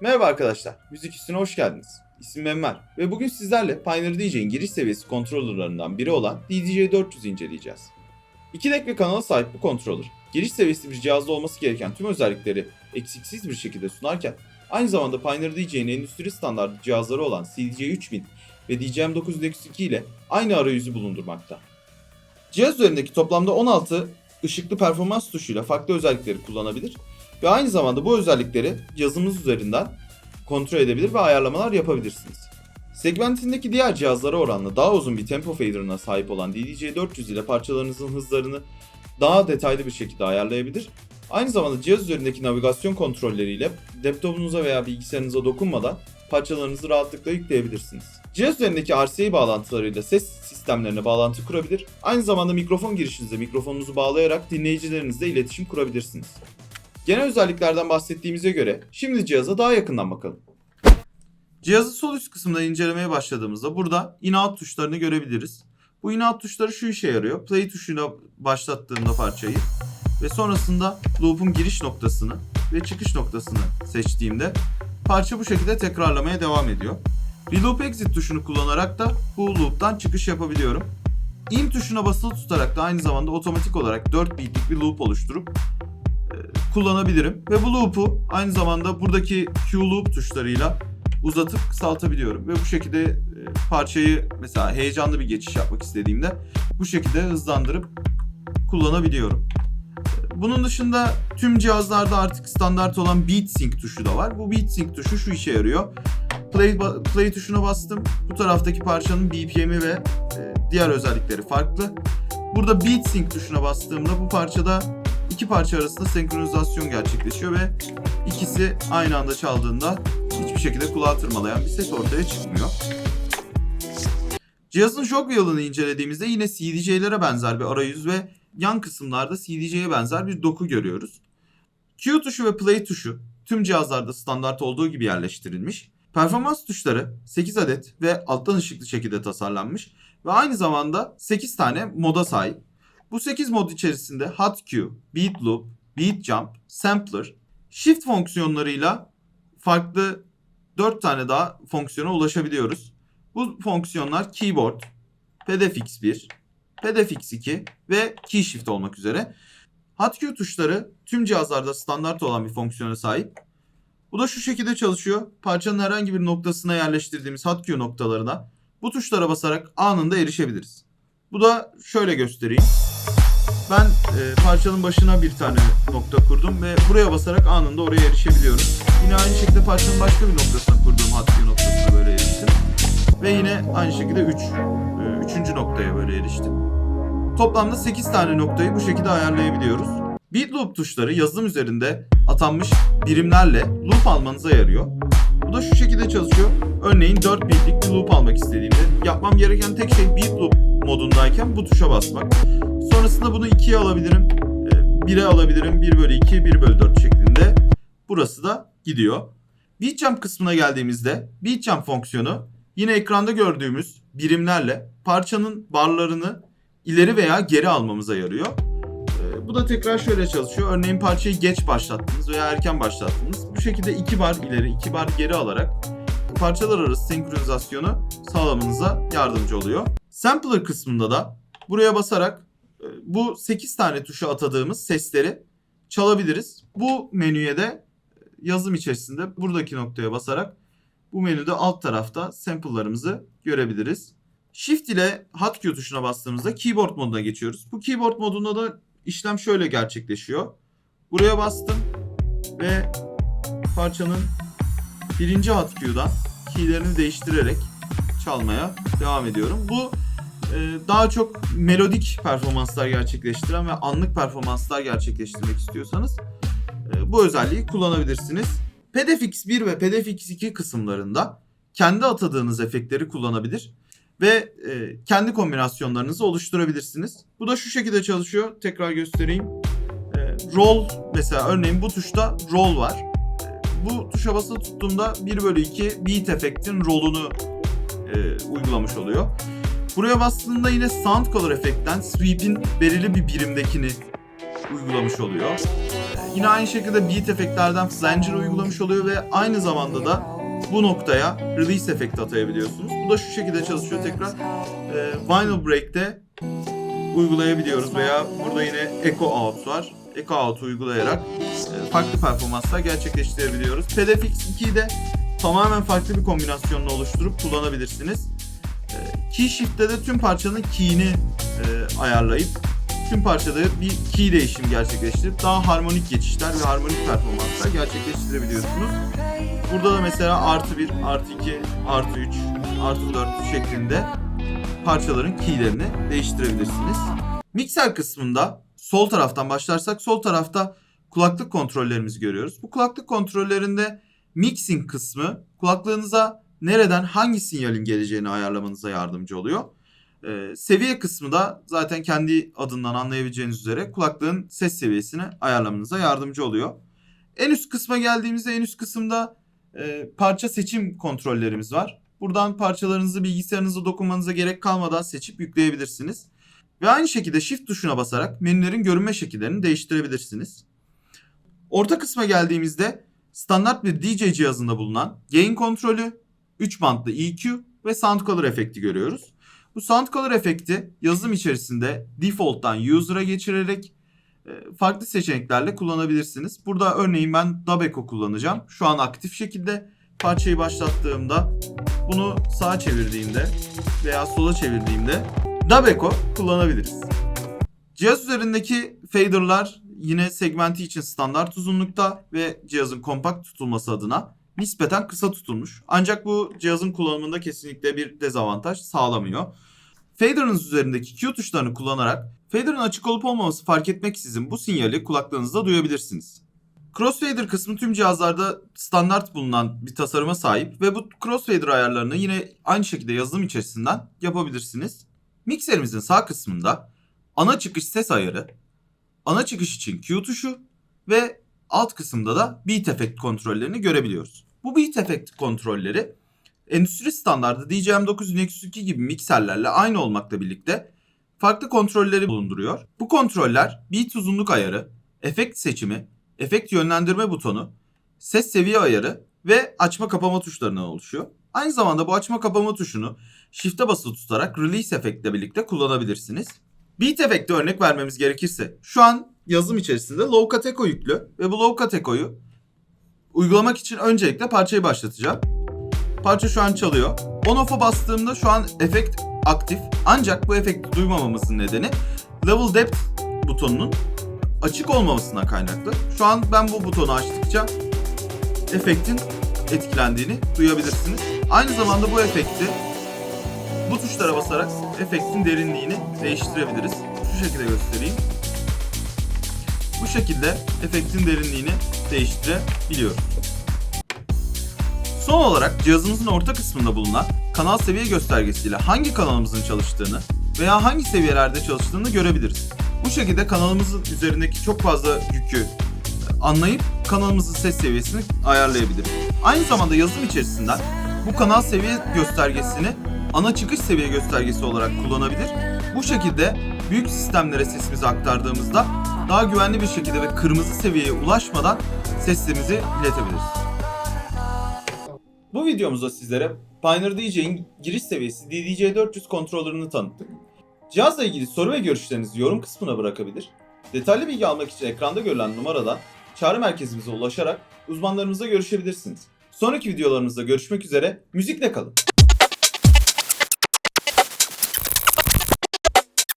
Merhaba arkadaşlar, Müzik Üstüne hoş geldiniz. İsmim Enver ve bugün sizlerle Pioneer DJ'in giriş seviyesi kontrolörlerinden biri olan DDJ400'ü inceleyeceğiz. 2 deck ve kanala sahip bu kontrolör, giriş seviyesi bir cihazda olması gereken tüm özellikleri eksiksiz bir şekilde sunarken, aynı zamanda Pioneer DJ'in endüstri standartı cihazları olan CDJ3000 ve DJM902 ile aynı arayüzü bulundurmakta. Cihaz üzerindeki toplamda 16 ışıklı performans tuşuyla farklı özellikleri kullanabilir ve aynı zamanda bu özellikleri cihazımız üzerinden kontrol edebilir ve ayarlamalar yapabilirsiniz. Segmentindeki diğer cihazlara oranla daha uzun bir tempo fader'ına sahip olan DDJ400 ile parçalarınızın hızlarını daha detaylı bir şekilde ayarlayabilir. Aynı zamanda cihaz üzerindeki navigasyon kontrolleriyle laptopunuza veya bilgisayarınıza dokunmadan parçalarınızı rahatlıkla yükleyebilirsiniz. Cihaz üzerindeki RCA bağlantılarıyla ses sistemlerine bağlantı kurabilir. Aynı zamanda mikrofon girişinize mikrofonunuzu bağlayarak dinleyicilerinizle iletişim kurabilirsiniz. Genel özelliklerden bahsettiğimize göre şimdi cihaza daha yakından bakalım. Cihazı sol üst kısımda incelemeye başladığımızda burada in-out tuşlarını görebiliriz. Bu in-out tuşları şu işe yarıyor. Play tuşuyla başlattığımda parçayı ve sonrasında loop'un giriş noktasını ve çıkış noktasını seçtiğimde parça bu şekilde tekrarlamaya devam ediyor. Reloop exit tuşunu kullanarak da bu loop'tan çıkış yapabiliyorum. In tuşuna basılı tutarak da aynı zamanda otomatik olarak 4 beat'lik bir loop oluşturup kullanabilirim. Ve bu loop'u aynı zamanda buradaki Q loop tuşlarıyla uzatıp kısaltabiliyorum. Ve bu şekilde e, parçayı mesela heyecanlı bir geçiş yapmak istediğimde bu şekilde hızlandırıp kullanabiliyorum. Bunun dışında tüm cihazlarda artık standart olan Beat Sync tuşu da var. Bu Beat Sync tuşu şu işe yarıyor. Play, play tuşuna bastım. Bu taraftaki parçanın BPM'i ve e, diğer özellikleri farklı. Burada Beat Sync tuşuna bastığımda bu parçada iki parça arasında senkronizasyon gerçekleşiyor ve ikisi aynı anda çaldığında hiçbir şekilde kulağı tırmalayan bir ses ortaya çıkmıyor. Cihazın jog wheel'ını incelediğimizde yine CDJ'lere benzer bir arayüz ve yan kısımlarda CDJ'ye benzer bir doku görüyoruz. Q tuşu ve play tuşu tüm cihazlarda standart olduğu gibi yerleştirilmiş. Performans tuşları 8 adet ve alttan ışıklı şekilde tasarlanmış ve aynı zamanda 8 tane moda sahip. Bu 8 mod içerisinde Hot Q, Beat Loop, Beat Jump, Sampler, Shift fonksiyonlarıyla farklı 4 tane daha fonksiyona ulaşabiliyoruz. Bu fonksiyonlar Keyboard, PDFX 1, PDFX 2 ve Key Shift olmak üzere. Hot Q tuşları tüm cihazlarda standart olan bir fonksiyona sahip. Bu da şu şekilde çalışıyor. Parçanın herhangi bir noktasına yerleştirdiğimiz Hot Q noktalarına bu tuşlara basarak anında erişebiliriz. Bu da şöyle göstereyim. Ben e, parçanın başına bir tane nokta kurdum ve buraya basarak anında oraya erişebiliyorum. Yine aynı şekilde parçanın başka bir noktasına kurduğum Hot Q noktasına böyle eriştim. Ve yine aynı şekilde 3. Üç, e, noktaya böyle eriştim. Toplamda 8 tane noktayı bu şekilde ayarlayabiliyoruz. Beat loop tuşları yazılım üzerinde atanmış birimlerle loop almanıza yarıyor. Bu da şu şekilde çalışıyor. Örneğin 4 bitlik bir loop almak istediğimde yapmam gereken tek şey beat loop modundayken bu tuşa basmak. Sonrasında bunu 2'ye alabilirim. 1'e alabilirim. 1 bölü 2, 1 bölü 4 şeklinde. Burası da gidiyor. Jump kısmına geldiğimizde jump fonksiyonu yine ekranda gördüğümüz birimlerle parçanın barlarını ileri veya geri almamıza yarıyor. Bu da tekrar şöyle çalışıyor. Örneğin parçayı geç başlattınız veya erken başlattınız. Bu şekilde iki bar ileri, iki bar geri alarak parçalar arası senkronizasyonu sağlamanıza yardımcı oluyor. Sampler kısmında da buraya basarak e, bu 8 tane tuşa atadığımız sesleri çalabiliriz. Bu menüye de yazım içerisinde buradaki noktaya basarak bu menüde alt tarafta sample'larımızı görebiliriz. Shift ile Hot Q tuşuna bastığımızda keyboard moduna geçiyoruz. Bu keyboard modunda da işlem şöyle gerçekleşiyor. Buraya bastım ve parçanın birinci Hot Q'dan keylerini değiştirerek çalmaya devam ediyorum. Bu e, daha çok melodik performanslar gerçekleştiren ve anlık performanslar gerçekleştirmek istiyorsanız e, bu özelliği kullanabilirsiniz. PDFX 1 ve PDFX 2 kısımlarında kendi atadığınız efektleri kullanabilir ve e, kendi kombinasyonlarınızı oluşturabilirsiniz. Bu da şu şekilde çalışıyor. Tekrar göstereyim. E, roll mesela örneğin bu tuşta roll var. E, bu tuşa basılı tuttuğumda 1 bölü 2 beat efektin roll'unu e, uygulamış oluyor. Buraya bastığında yine sound color efektten sweep'in belirli bir birimdekini uygulamış oluyor. Ee, Yine aynı şekilde beat efektlerden flanger uygulamış oluyor ve aynı zamanda da bu noktaya release efekti atayabiliyorsunuz. Bu da şu şekilde çalışıyor tekrar. Ee, Vinyl Break'te uygulayabiliyoruz veya burada yine Echo Out var. Echo Out uygulayarak e, farklı performanslar gerçekleştirebiliyoruz. PDFX 2'yi de tamamen farklı bir kombinasyonla oluşturup kullanabilirsiniz. Key Shift'te de tüm parçanın key'ini e, ayarlayıp tüm parçada bir key değişim gerçekleştirip daha harmonik geçişler ve harmonik performanslar gerçekleştirebiliyorsunuz. Burada da mesela artı 1, artı 2, artı 3, artı 4 şeklinde parçaların keylerini değiştirebilirsiniz. Mikser kısmında sol taraftan başlarsak sol tarafta kulaklık kontrollerimizi görüyoruz. Bu kulaklık kontrollerinde mixing kısmı kulaklığınıza nereden hangi sinyalin geleceğini ayarlamanıza yardımcı oluyor. Ee, seviye kısmı da zaten kendi adından anlayabileceğiniz üzere kulaklığın ses seviyesini ayarlamanıza yardımcı oluyor. En üst kısma geldiğimizde en üst kısımda e, parça seçim kontrollerimiz var. Buradan parçalarınızı bilgisayarınıza dokunmanıza gerek kalmadan seçip yükleyebilirsiniz. Ve aynı şekilde Shift tuşuna basarak menülerin görünme şekillerini değiştirebilirsiniz. Orta kısma geldiğimizde standart bir DJ cihazında bulunan gain kontrolü, 3 bantlı EQ ve sound color efekti görüyoruz. Bu sound color efekti yazılım içerisinde default'tan user'a geçirerek e, farklı seçeneklerle kullanabilirsiniz. Burada örneğin ben Dub Echo kullanacağım. Şu an aktif şekilde parçayı başlattığımda bunu sağa çevirdiğimde veya sola çevirdiğimde Dub Echo kullanabiliriz. Cihaz üzerindeki fader'lar yine segmenti için standart uzunlukta ve cihazın kompakt tutulması adına nispeten kısa tutulmuş. Ancak bu cihazın kullanımında kesinlikle bir dezavantaj sağlamıyor. Fader'ınız üzerindeki Q tuşlarını kullanarak fader'ın açık olup olmaması fark etmeksizin bu sinyali kulaklığınızda duyabilirsiniz. Crossfader kısmı tüm cihazlarda standart bulunan bir tasarıma sahip ve bu crossfader ayarlarını yine aynı şekilde yazılım içerisinden yapabilirsiniz. Mikserimizin sağ kısmında ana çıkış ses ayarı, ana çıkış için Q tuşu ve alt kısımda da beat efekt kontrollerini görebiliyoruz. Bu beat efekt kontrolleri endüstri standardı DJM9 Nexus 2 gibi mikserlerle aynı olmakla birlikte farklı kontrolleri bulunduruyor. Bu kontroller beat uzunluk ayarı, efekt seçimi, efekt yönlendirme butonu, ses seviye ayarı ve açma kapama tuşlarından oluşuyor. Aynı zamanda bu açma kapama tuşunu shift'e basılı tutarak release efektle birlikte kullanabilirsiniz. Beat efekte örnek vermemiz gerekirse şu an yazılım içerisinde low cut echo yüklü ve bu low cut echo'yu uygulamak için öncelikle parçayı başlatacağım. Parça şu an çalıyor. On off'a bastığımda şu an efekt aktif. Ancak bu efekti duymamamızın nedeni level depth butonunun açık olmamasına kaynaklı. Şu an ben bu butonu açtıkça efektin etkilendiğini duyabilirsiniz. Aynı zamanda bu efekti bu tuşlara basarak efektin derinliğini değiştirebiliriz. Şu şekilde göstereyim. Bu şekilde efektin derinliğini değiştirebiliyoruz. Son olarak cihazımızın orta kısmında bulunan kanal seviye göstergesiyle hangi kanalımızın çalıştığını veya hangi seviyelerde çalıştığını görebiliriz. Bu şekilde kanalımızın üzerindeki çok fazla yükü anlayıp kanalımızın ses seviyesini ayarlayabiliriz. Aynı zamanda yazılım içerisinden bu kanal seviye göstergesini ana çıkış seviye göstergesi olarak kullanabilir. Bu şekilde büyük sistemlere sesimizi aktardığımızda daha güvenli bir şekilde ve kırmızı seviyeye ulaşmadan sesimizi iletebiliriz. Bu videomuzda sizlere Pioneer DJ'in giriş seviyesi DDJ400 kontrolörünü tanıttık. Cihazla ilgili soru ve görüşlerinizi yorum kısmına bırakabilir. Detaylı bilgi almak için ekranda görülen numaradan çağrı merkezimize ulaşarak uzmanlarımızla görüşebilirsiniz. Sonraki videolarımızda görüşmek üzere, müzikle kalın.